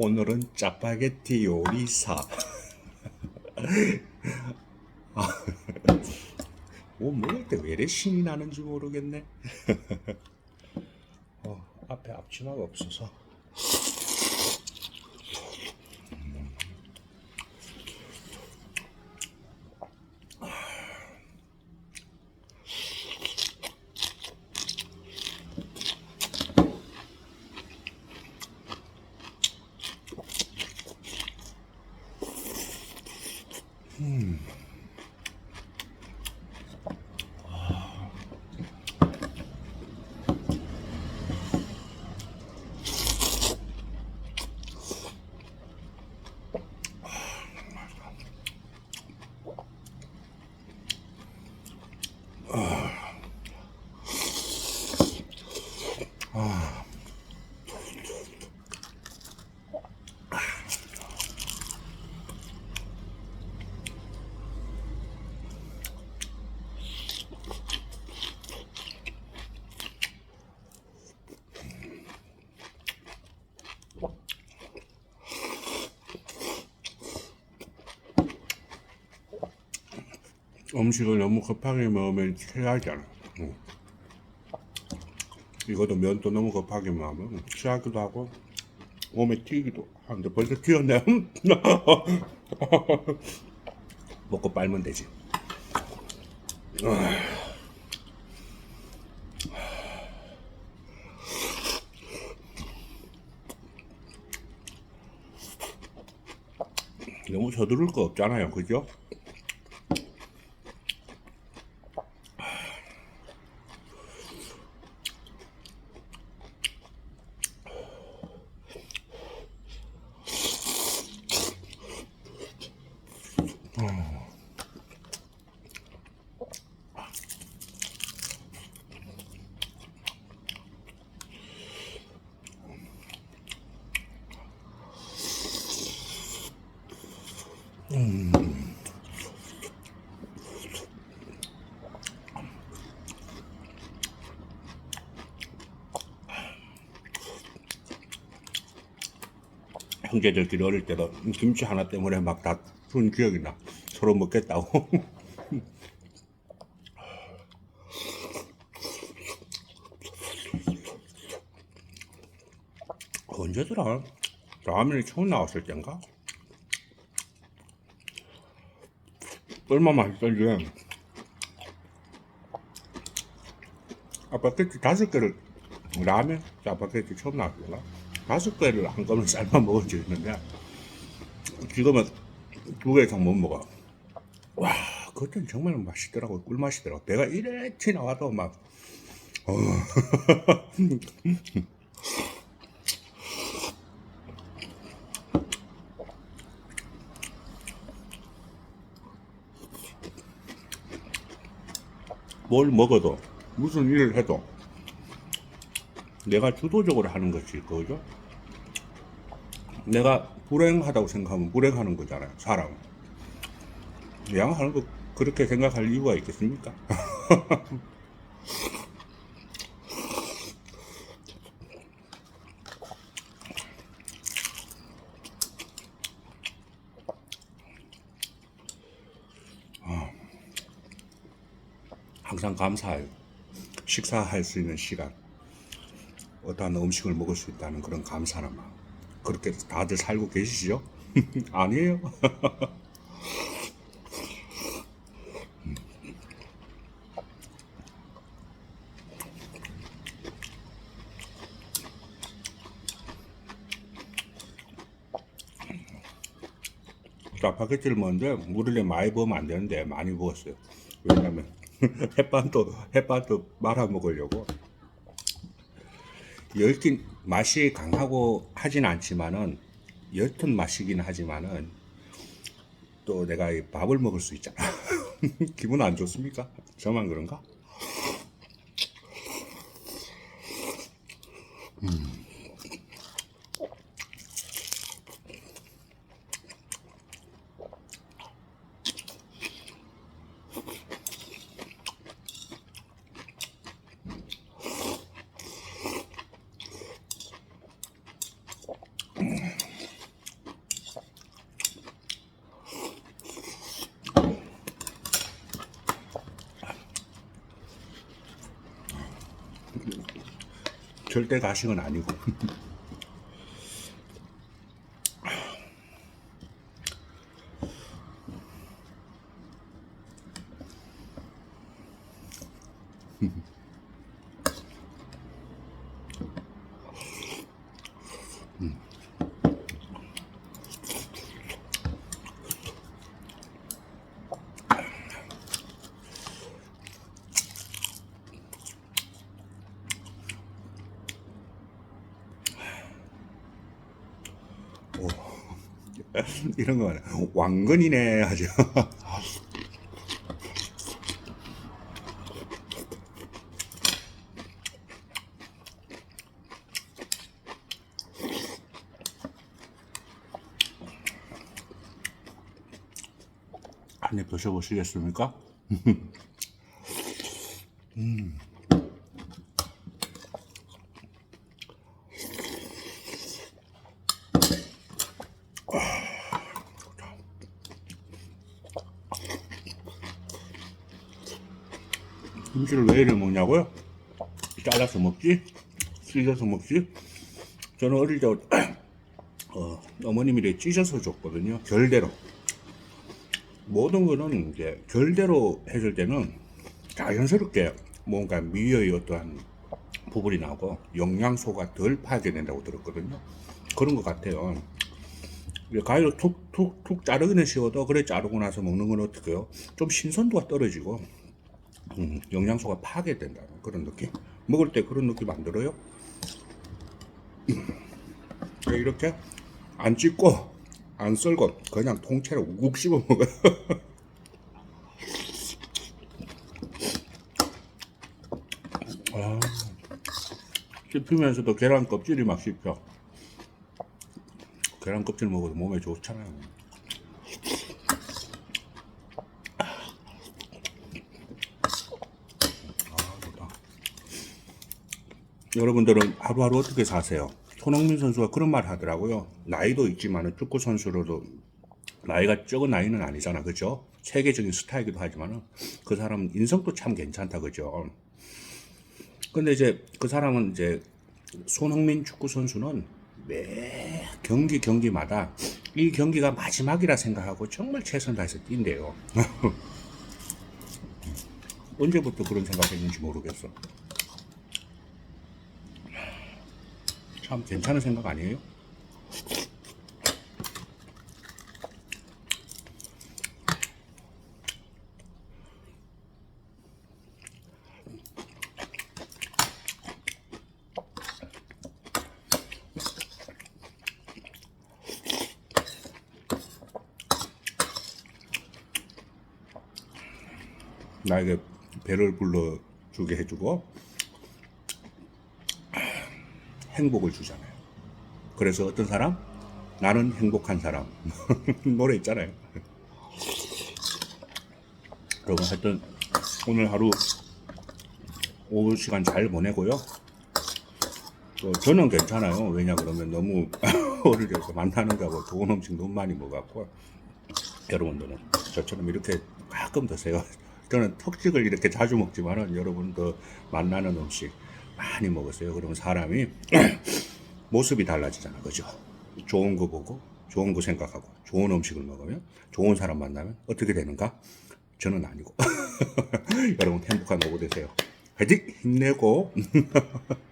오늘은 짜파게티 요리사. 아, 뭐 먹을 때 왜 이래 신이 나는지 모르겠네. 어, 앞에 앞치마가 없어서. 嗯。 음식을 너무 급하게 먹으면 체하잖아. 응. 이것도 면도 너무 급하게 먹으면 취하기도 하고 몸에 튀기도 하는데 벌써 튀었네. 먹고 빨면 되지. 너무 서두를 거 없잖아요, 그죠? 형제들끼리 어릴 때도 김치 하나 때문에 막 다툰 기억이 나. 서로 먹겠다고. 언제더라? 라면이 처음 나왔을 땐가? 얼마 맛있던지. 아빠게티 다섯 개를 라면 아빠게티 처음 때가 다섯 개를 한꺼번에 삶아 먹을 수 있는데 지금은 두 개 이상 못 먹어. 와, 그땐 정말 맛있더라고. 꿀맛이더라고. 배가 이렇게 나와도 막, 어. 뭘 먹어도, 무슨 일을 해도, 내가 주도적으로 하는 것이 그거죠. 내가 불행하다고 생각하면 불행하는 거잖아요. 사람. 양하는 거 그렇게 생각할 이유가 있겠습니까? 항상 감사해요. 식사할 수 있는 시간. 어떠한 음식을 먹을 수 있다는 그런 감사나 마음. 그렇게 다들 살고 계시죠? 아니에요. 짜파게티를 먹는데 물을 많이 부으면 안 되는데 많이 부었어요. 왜냐면 햇반도 햇반도 말아 먹으려고 옅긴 맛이 강하고 하진 않지만은 옅은 맛이긴 하지만은 또 내가 이 밥을 먹을 수 있잖아. 기분 안 좋습니까? 저만 그런가? 절대 가식은 아니고. 이런 거 왕건이네 아주. 한입 드셔보시겠습니까? 김치를 왜 이래 먹냐고요? 잘라서 먹지? 찢어서 먹지? 저는 어릴 때 어, 어머님이 이렇게 찢어서 줬거든요. 결대로. 모든 거는 이제 결대로 해줄 때는 자연스럽게 뭔가 미의 어떠한 부분이 나오고 영양소가 덜 파괴된다고 들었거든요. 그런 것 같아요. 가위로 툭툭툭 자르기는 쉬워도 그래 자르고 나서 먹는 건 어떡해요? 좀 신선도가 떨어지고 음, 영양소가 파괴된다는 그런 느낌. 먹을 때 그런 느낌 안 들어요? 음. 이렇게 안 찢고 안 썰고 그냥 통째로 우국 씹어 먹어요. 아, 씹히면서도 계란 껍질이 막 씹혀. 계란 껍질 먹어도 몸에 좋잖아요. 아, 좋다. 여러분들은 하루하루 어떻게 사세요? 손흥민 선수가 그런 말 하더라고요. 나이도 있지만 축구 선수로도 나이가 적은 나이는 아니잖아, 그죠? 세계적인 스타이기도 하지만 그 사람은 인성도 참 괜찮다, 그죠? 근데 이제 그 사람은 이제 손흥민 축구 선수는 매 경기 경기마다 이 경기가 마지막이라 생각하고 정말 최선을 다해서 뛴대요. 언제부터 그런 생각했는지 모르겠어. 참 괜찮은 생각 아니에요? 나에게 배를 불러주게 해주고 행복을 주잖아요. 그래서 어떤 사람? 나는 행복한 사람. 노래 있잖아요. 여러분 하여튼 오늘 하루 오후 시간 잘 보내고요. 또 저는 괜찮아요. 왜냐 그러면 너무 어릴 때부터 만나는 거하고 좋은 음식 너무 많이 먹었고 여러분들은 저처럼 이렇게 가끔 드세요. 저는 턱식을 이렇게 자주 먹지만은 여러분도 만나는 음식 많이 먹었어요. 그러면 사람이 모습이 달라지잖아. 그죠? 좋은 거 보고, 좋은 거 생각하고, 좋은 음식을 먹으면, 좋은 사람 만나면 어떻게 되는가? 저는 아니고. 여러분 행복한 오후 되세요. 화이팅! 힘내고.